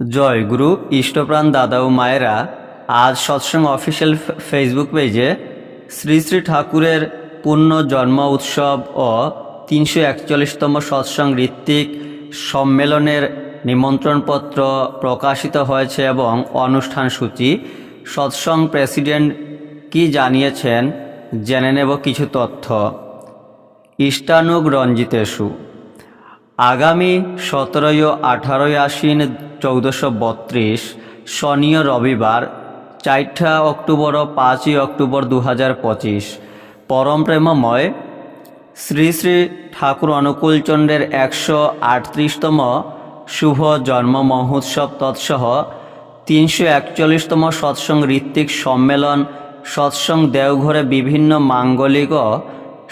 জয় গুরু, ইষ্টপ্রাণ দাদা ও মায়েরা, আজ সৎসঙ্গ অফিসিয়াল ফেসবুক পেজে শ্রী শ্রী ঠাকুরের পূর্ণ জন্ম উৎসব ও তিনশো একচল্লিশতম সৎসঙ্গ ঋত্বিক সম্মেলনের নিমন্ত্রণপত্র প্রকাশিত হয়েছে এবং অনুষ্ঠান সূচি, সৎসঙ্গ প্রেসিডেন্ট কি জানিয়েছেন, জেনে নেব কিছু তথ্য। ইষ্টানুগ রঞ্জিতেশু আগামী সতেরোই ও আঠারোই আশ্বিন চৌদ্দশো বত্রিশ শনি রবিবার, চারটা অক্টোবর ও পাঁচই অক্টোবর দু হাজার পঁচিশ। পরম প্রেমময় শ্রী শ্রী ঠাকুর অনুকূলচন্দ্রের একশো আটত্রিশতম শুভ জন্ম মহোৎসব তৎসহ তিনশো একচল্লিশতম সৎসঙ্গ ঋত্বিক সম্মেলন, সৎসঙ্গ দেওঘরে বিভিন্ন মাঙ্গলিক ও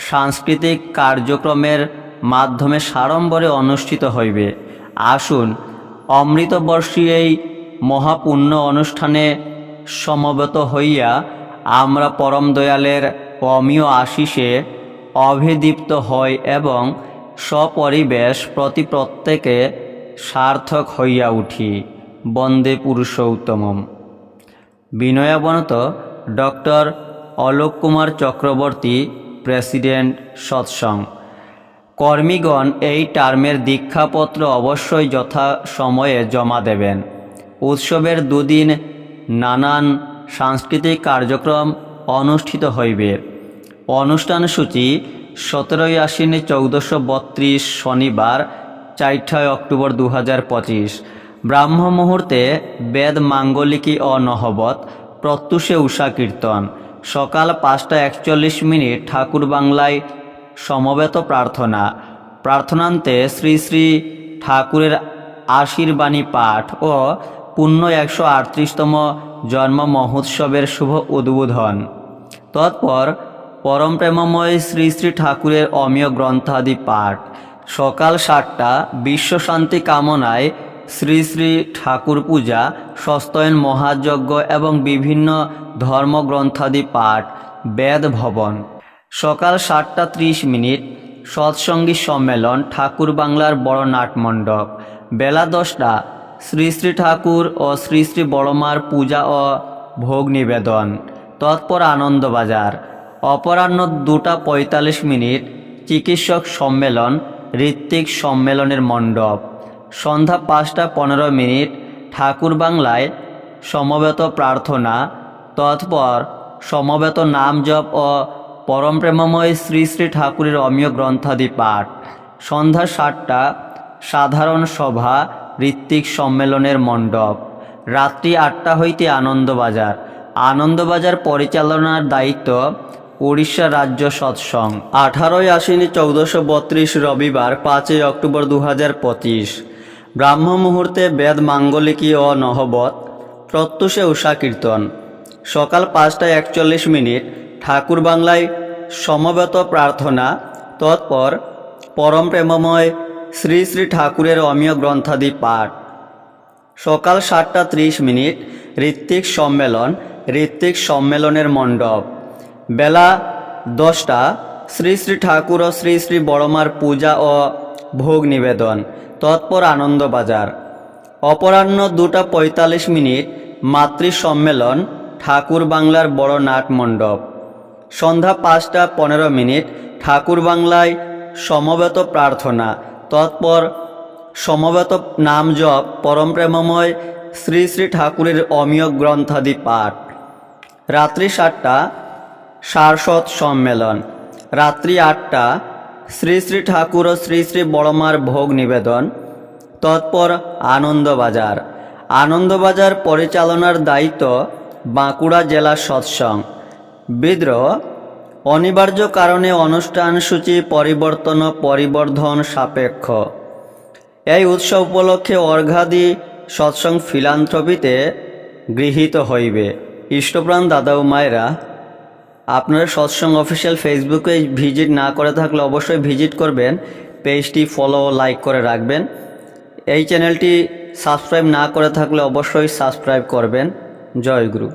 সাংস্কৃতিক কার্যক্রমের মাধ্যমে সাড়ম্বরে অনুষ্ঠিত হইবে। আসুন, অমৃতবর্ষী এই মহাপুণ্য অনুষ্ঠানে সমবেত হইয়া আমরা পরম দয়ালের অমীয় আশিসে অভিদীপ্ত হই এবং সপরিবেশ প্রতি প্রত্যেকে সার্থক হইয়া উঠি। বন্দে পুরুষ পুরুষোত্তমম। বিনয়াবনত ডক্টর অলোক কুমার চক্রবর্তী, প্রেসিডেন্ট সৎসং। কর্মীগণ এই টার্মের দীক্ষাপত্র অবশ্যই যথা সময়ে জমা দেবেন। উৎসবের দুদিন নানান সাংস্কৃতিক কার্যক্রম অনুষ্ঠিত হইবে। অনুষ্ঠান সূচি সতেরোই আশ্বিনে চৌদ্দশো বত্রিশ শনিবার, চারটায় অক্টোবর দু হাজার পঁচিশ। ব্রাহ্ম মুহূর্তে বেদ মাঙ্গলিকী নহবত, প্রত্যুষে উষা কীর্তন। সকাল পাঁচটা একচল্লিশ মিনিট ঠাকুর বাংলায় সমবেত প্রার্থনা। প্রার্থনান্তে শ্রী শ্রী ঠাকুরের আশীর্বাণী পাঠ ও পুণ্য একশো আটত্রিশতম জন্ম মহোৎসবের শুভ উদ্বোধন। তৎপর পরম প্রেমময় শ্রী শ্রী ঠাকুরের অমীয় গ্রন্থাদি পাঠ। সকাল সাতটা বিশ্ব শান্তি কামনায় শ্রী শ্রী ঠাকুর পূজা, সস্তয়ন মহাযজ্ঞ এবং বিভিন্ন ধর্মগ্রন্থাদি পাঠ, বেদ ভবন। সকাল সাতটা ত্রিশ মিনিট, সৎসঙ্গী সম্মেলন, ঠাকুর বাংলার বড় নাটমণ্ডপ। বেলা দশটা, শ্রী শ্রী ঠাকুর ও শ্রী শ্রী বড়মার পূজা ও ভোগ নিবেদন। তৎপর আনন্দবাজার। অপরাহ্ন দুটা পঁয়তাল্লিশ মিনিট, চিকিৎসক সম্মেলন, ঋত্বিক সম্মেলনের মণ্ডপ। সন্ধ্যা পাঁচটা পনেরো মিনিট, ঠাকুর বাংলায় সমবেত প্রার্থনা। তৎপর সমবেত নাম জপ ও পরম প্রেমময় শ্রী শ্রী ঠাকুরের অমীয় গ্রন্থাদি পাঠ। সন্ধ্যা সাতটা, সাধারণ সভা, ঋত্বিক সম্মেলনের মণ্ডপ। রাত্রি আটটা হইতে আনন্দবাজার। আনন্দবাজার পরিচালনার দায়িত্ব উড়িষ্যা রাজ্য সৎসং। আঠারোই আশ্বিনী চৌদ্দশো বত্রিশ রবিবার, পাঁচই অক্টোবর দু হাজার পঁচিশ। ব্রাহ্ম মুহূর্তে বেদ মাঙ্গলিকী ও নহবত প্রত্যুষে উষা কীর্তন সকাল পাঁচটা একচল্লিশ মিনিট ঠাকুর বাংলায় সমবেত প্রার্থনা, তৎপর পরম প্রেমময় শ্রী শ্রী ঠাকুরের অমীয় গ্রন্থাদি পাঠ। সকাল সাতটা ত্রিশ মিনিট, ঋত্বিক সম্মেলন, ঋত্বিক সম্মেলনের মণ্ডপ। বেলা দশটা, শ্রী শ্রী ঠাকুর ও শ্রী শ্রী বড়মার পূজা ও ভোগ নিবেদন, তৎপর আনন্দবাজার অপরাহ্ন দুটা পঁয়তাল্লিশ মিনিট, মাতৃ সম্মেলন, ঠাকুর বাংলার বড় নাট মণ্ডপ। সন্ধ্যা পাঁচটা পনেরো মিনিট, ঠাকুর বাংলায় সমবেত প্রার্থনা। তৎপর সমবেত নাম জপ, পরম প্রেমময় শ্রী শ্রী ঠাকুরের অমীয় গ্রন্থাদি পাঠ। রাত্রি সাতটা, সারস্বত সম্মেলন। রাত্রি আটটা, শ্রী শ্রী ঠাকুর ও শ্রী শ্রী বড়মার ভোগ নিবেদন। তৎপর আনন্দবাজার আনন্দবাজার পরিচালনার দায়িত্ব বাঁকুড়া জেলা সৎসং। বিদ্রোহ, অনিবার্য কারণে অনুষ্ঠান সূচি পরিবর্তন পরিবর্ধন সাপেক্ষ। এই উৎসব উপলক্ষে অর্ঘাদি সৎসং ফিলান্থ্রপিতে গৃহীত হইবে। ইষ্টপ্রাণ দাদা ও মায়েরা, আপনারা সৎসং অফিসিয়াল ফেসবুকে ভিজিট না করে থাকলে অবশ্যই ভিজিট করবেন, পেজটি ফলো লাইক করে রাখবেন। এই চ্যানেলটি সাবস্ক্রাইব না করে থাকলে অবশ্যই সাবস্ক্রাইব করবেন। জয় গুরু।